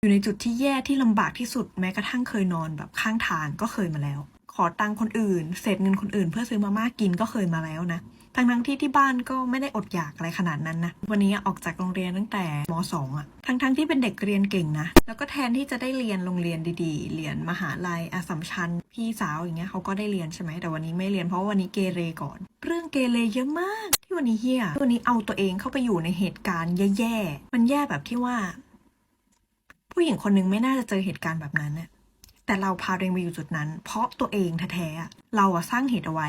อยู่ในจุดที่แย่ที่ลำบากที่สุดแม้กระทั่งเคยนอนแบบข้างทางก็เคยมาแล้ว ขอตังคนอื่นเศษเงินคนอื่น เพื่อซื้อมาม่ากินก็เคยมาแล้วนะทั้งทั้งที่ที่บ้านก็ไม่ได้อดอยากอะไรขนาดนั้นนะ วันนี้ออกจากโรงเรียนตั้งแต่มสองอะทั้งทั้งที่เป็นเด็กเรียนเก่งนะ แล้วก็แทนที่จะได้เรียนโรงเรียนดีๆ เรียนมหาลัยอัสสัมชัญ พี่สาวอย่างเงี้ยเขาก็ได้เรียนใช่ไหม แต่วันนี้ไม่เรียนเพราะวันนี้เกเรก่อน เรื่องเกเรเยอะมาก ที่วันนี้เฮียวันนี้เอาตัวเองเข้าไปอยู่ในเหตุการณ์แย่ๆ มันแย่แบบที่ว่า ผู้หญิงคนหนึ่งไม่น่าจะเจอเหตุการณ์แบบนั้นน่ะแต่เราพาตัวเองไปอยู่จุดนั้น เพราะตัวเองแท้ๆเราอะสร้างเหตุเอาไว้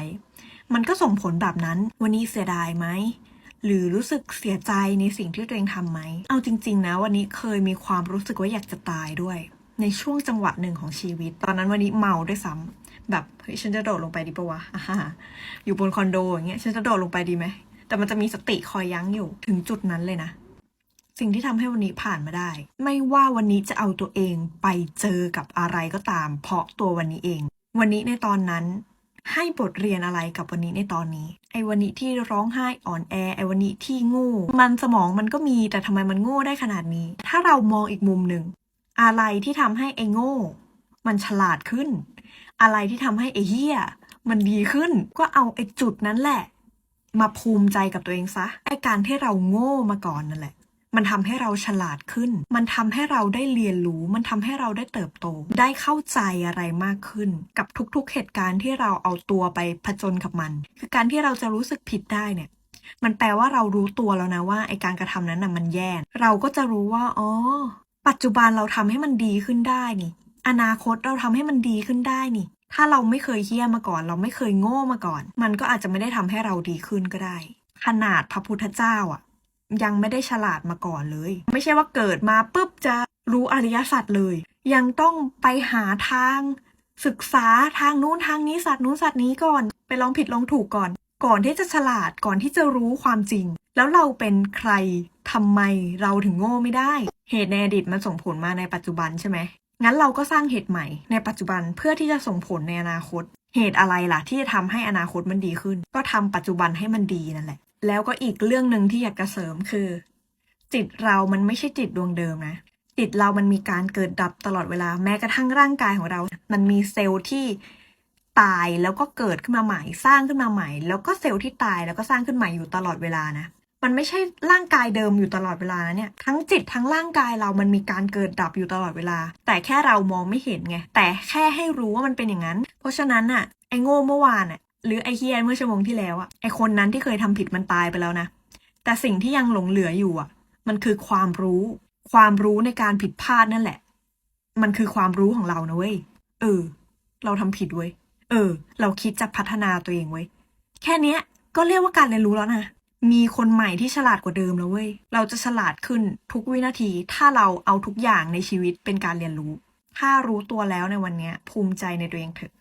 มันก็ส่งผลแบบนั้น วันนี้เสียดายไหมหรือรู้สึกเสียใจในสิ่งที่ตัวเองทำไหม เอาจริง ๆ นะ วันนี้เคยมีความรู้สึกว่าอยากจะตายด้วย ในช่วงจังหวะหนึ่งของชีวิต ตอนนั้นวันนี้เมาด้วยซ้ำแบบเฮ้ยฉันจะโดดลงไปดีปะวะอยู่บนคอนโดอย่างเงี้ยฉันจะโดดลงไปดีไหมแต่มันจะมีสติคอยยั้งอยู่ถึงจุดนั้นเลยนะ สิ่งที่ทำให้วันนี้ผ่านมาได้ ไม่ว่าวันนี้จะเอาตัวเองไปเจอกับอะไรก็ตาม เพราะตัววันนี้เอง วันนี้ในตอนนั้น ให้บทเรียนอะไรกับวันนี้ในตอนนี้ ไอ้วันนี้ที่ร้องไห้อ่อนแอ ไอ้วันนี้ที่โง่ มันสมองมันก็มีแต่ทำไมมันโง่ได้ขนาดนี้ ถ้าเรามองอีกมุมหนึ่ง อะไรที่ทำให้ไอ้โง่ มันฉลาดขึ้น อะไรที่ทำให้ไอ้เหี้ยมันดีขึ้น ก็เอาไอ้จุดนั้นแหละ มาภูมิใจกับตัวเองซะ ไอ้การที่เราโง่มาก่อนนั่นแหละ มันทำให้เราฉลาดขึ้น มันทำให้เราได้เรียนรู้ มันทำให้เราได้เติบโต ได้เข้าใจอะไรมากขึ้น กับทุกๆ เหตุการณ์ที่เราเอาตัวไปผจญกับมัน คือการที่เราจะรู้สึกผิดได้เนี่ย มันแปลว่าเรารู้ตัวแล้วนะว่าไอการกระทำนั้นน่ะมันแย่ เราก็จะรู้ว่า อ๋อ ปัจจุบันเราทำให้มันดีขึ้นได้นี่ อนาคตเราทำให้มันดีขึ้นได้นี่ถ้าเราไม่เคยเฮี้ยมาก่อน เราไม่เคยโง่มาก่อน มันก็อาจจะไม่ได้ทำให้เราดีขึ้นก็ได้ ขนาดพระพุทธเจ้าอะ ยังไม่ได้ฉลาดมาก่อนเลย ไม่ใช่ว่าเกิดมาปุ๊บจะรู้อริยสัจเลย ยังต้องไปหาทางศึกษาทางนู้นทางนี้สัตว์นู้นสัตว์นี้ก่อน ไปลองผิดลองถูกก่อน ก่อนที่จะฉลาดก่อนที่จะรู้ความจริง แล้วเราเป็นใครทำไมเราถึงโง่ไม่ได้ เหตุในอดีตมันส่งผลมาในปัจจุบันใช่ไหมงั้นเราก็สร้างเหตุใหม่ในปัจจุบันเพื่อที่จะส่งผลในอนาคต เหตุอะไรล่ะที่จะทำให้อนาคตมันดีขึ้น ก็ทำปัจจุบันให้มันดีนั่นแหละ แล้วก็อีกเรื่องหนึ่งที่อยากจะเสริมคือ จิตเรามันไม่ใช่จิตดวงเดิมนะ จิตเรามันมีการเกิดดับตลอดเวลา แม้กระทั่งร่างกายของเรา มันมีเซลล์ที่ตายแล้วก็เกิดขึ้นมาใหม่ สร้างขึ้นมาใหม่ แล้วก็เซลล์ที่ตายแล้วก็สร้างขึ้นใหม่อยู่ตลอดเวลานะ มันไม่ใช่ร่างกายเดิมอยู่ตลอดเวลานะเนี่ย ทั้งจิตทั้งร่างกายเรามันมีการเกิดดับอยู่ตลอดเวลา แต่แค่เรามองไม่เห็นไง แต่แค่ให้รู้ว่ามันเป็นอย่างนั้น เพราะฉะนั้นน่ะไอ้โง่เมื่อวานน่ะ หรือไอ้เฮียเมื่อชั่วโมงที่แล้วอะไอ้คนนั้นที่เคยทำผิดมันตายไปแล้วนะ แต่สิ่งที่ยังหลงเหลืออยู่อะมันคือความรู้ ความรู้ในการผิดพลาดนั่นแหละ มันคือความรู้ของเรานะเว้ย เออ เราทำผิดเว้ย เออ เราคิดจะพัฒนาตัวเองเว้ย แค่เนี้ยก็เรียกว่าการเรียนรู้แล้วนะ มีคนใหม่ที่ฉลาดกว่าเดิมแล้วเว้ย เราจะฉลาดขึ้นทุกวินาที ถ้าเราเอาทุกอย่างในชีวิตเป็นการเรียนรู้ ถ้ารู้ตัวแล้วในวันเนี้ยภูมิใจในตัวเองเถอะ